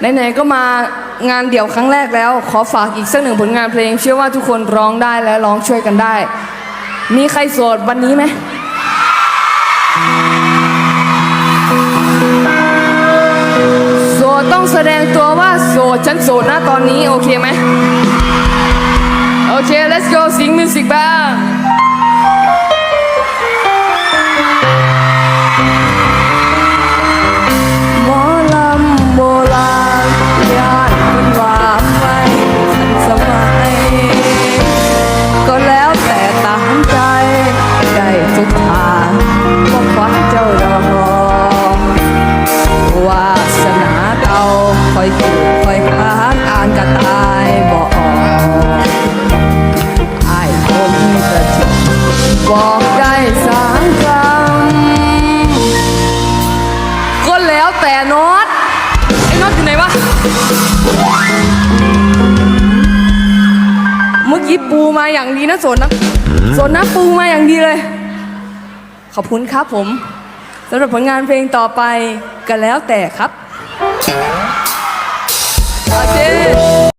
ไหนๆก็มางานเดี่ยวครั้งแรกแล้ว ขอฝากอีกสักหนึ่งผลงานเพลง เชื่อว่าทุกคนร้องได้และร้องช่วยกันได้ มีใครโสดวันนี้ไหมโสดต้องแสดงตัวว่าโสดฉันโสดนะตอนนี้ โอเคไหมโอเค let's go สิงมิวสิกบ้าง คอยคานอ่านกระตายบอกอายคงกระจิตบอกได้สามคำก็แล้วแต่โน็อตไอ้โน็อตอยู่ไหนวะ เมื่อกี้ปูมาอย่างดีนะสนนะสนนะปูมาอย่างดีเลย ขอบคุณครับผมสำหรับผลงานเพลงต่อไปก็แล้วแต่ครับโอเค